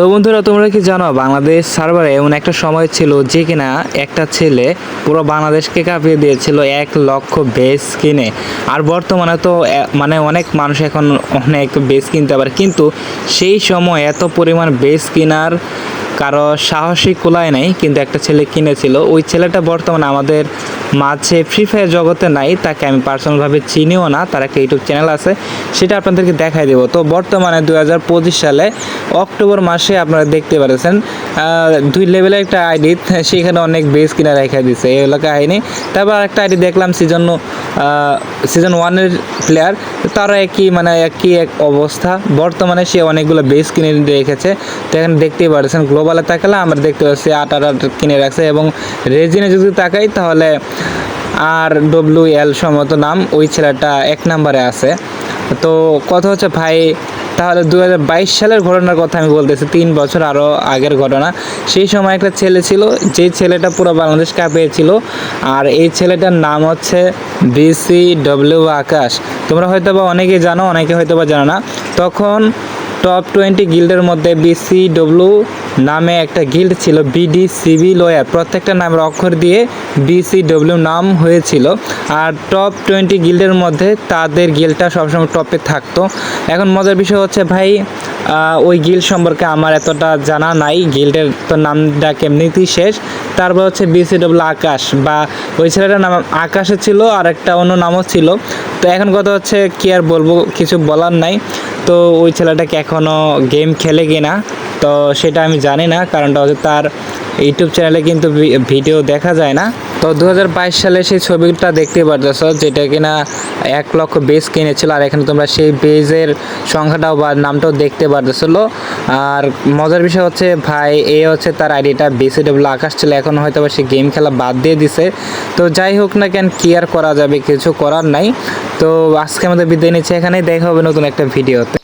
তো বন্ধুরা, তোমরা কি জানো, বাংলাদেশ সার্ভারে এমন একটা সময় ছিল যে কিনা একটা ছেলে পুরো বাংলাদেশকে কাঁপিয়ে দিয়েছিল এক লক্ষ বেস কিনে। আর বর্তমানে তো মানে অনেক মানুষ এখন অনেক বেস কিনতে পারে। কিন্তু সেই সময় এত পরিমাণ বেস কেনার কারও সাহসী কুলায় নাই, কিন্তু একটা ছেলে কিনেছিল। ওই ছেলেটা বর্তমানে আমাদের মাঝে ফ্রি ফায়ার জগতে নাই, তাকে আমি পার্সোনালভাবে চিনিও না, তার একটা ইউটিউব চ্যানেল আছে, সেটা আপনাদেরকে দেখাই দেবো। তো বর্তমানে দু হাজার পঁচিশ সালে অক্টোবর মাসে আপনারা দেখতে পাচ্ছেন দুই লেভেলের একটা আইডি সেখানে অনেক বেস কিনা রেখে দিছে, এই হলো কাহিনী। তারপর একটা আইডি দেখলাম সিজন সিজন ওয়ানের প্লেয়ার তারও একই মানে একই এক অবস্থা। বর্তমানে সে অনেকগুলো বেস কিনে রেখেছে। তো এখানে দেখতেই পাচ্ছেন গ্লোবালে তাকালে আমরা দেখতে পাচ্ছি আট আট আট কিনে রাখছে এবং রেজিনে যদি তাকাই, তাহলে আর ডব্লিউ এল সম্মত নাম ওই ছেলেটা এক নম্বরে আছে। তো কথা হচ্ছে ভাই তাহলে দু হাজার বাইশ সালের ঘটনার কথা আমি বলতেছি, তিন বছর আরও আগের ঘটনা। সেই সময় একটা ছেলে ছিল, যে ছেলেটা পুরো বাংলাদেশ কাঁপিয়েছিল আর এই ছেলেটার নাম হচ্ছে বিসি ডব্লিউ আকাশ। তোমরা হয়তো বা অনেকেই জানো, অনেকে হয়তো বা জানো না। তখন টপ টোয়েন্টি গিল্ডের মধ্যে বিসিডব্লিউ নামে একটা গিল্ড ছিল বিডি সিবি লয়ার প্রত্যেকটা নামের অক্ষর দিয়ে বিসিডব্লিউ নাম হয়েছিল। আর টপ টোয়েন্টি গিল্ডের মধ্যে তাদের গিল্ডটা সবসময় টপে থাকতো। এখন মজার বিষয় হচ্ছে, ভাই ওই গিল্ড সম্পর্কে আমার এতটা জানা নাই। গিল্ডের তো নামটা কেমনিতেই শেষ। তারপর হচ্ছে বিসিডব্লিউ আকাশ বা ওই ছেলেটার নাম আকাশে ছিল আর একটা অন্য নামও ছিল। তো এখন কথা হচ্ছে কি আর বলব, কিছু বলার নাই। তো ওই ছেলেটাকে এখনও গেম খেলে কিনা, তো সেটা আমি জানি না। কারণটা হচ্ছে তার ইউটিউব চ্যানেলে কিন্তু ভিডিও দেখা যায় না। তো দু হাজার বাইশ সালে সেই ছবিটা দেখতে পারতেছ, যেটা কিনা এক লক্ষ বেজ কিনেছিল, আর এখানে তোমরা সেই বেজের সংখ্যাটাও বা নামটাও দেখতে পারতেছিল। আর মজার বিষয় হচ্ছে ভাই, এ হচ্ছে তার আইডিটা বেসি বিসিডব্লিউ আকাশ ছিল, এখন হয়তো সে গেম খেলা বাদ দিয়ে দিছে। তো যাই হোক না কেন, কি আর করা যাবে, কিছু করার নাই। তো আজকে আমাদের বিদায় নিচ্ছে, এখানেই দেখা হবে নতুন একটা ভিডিওতে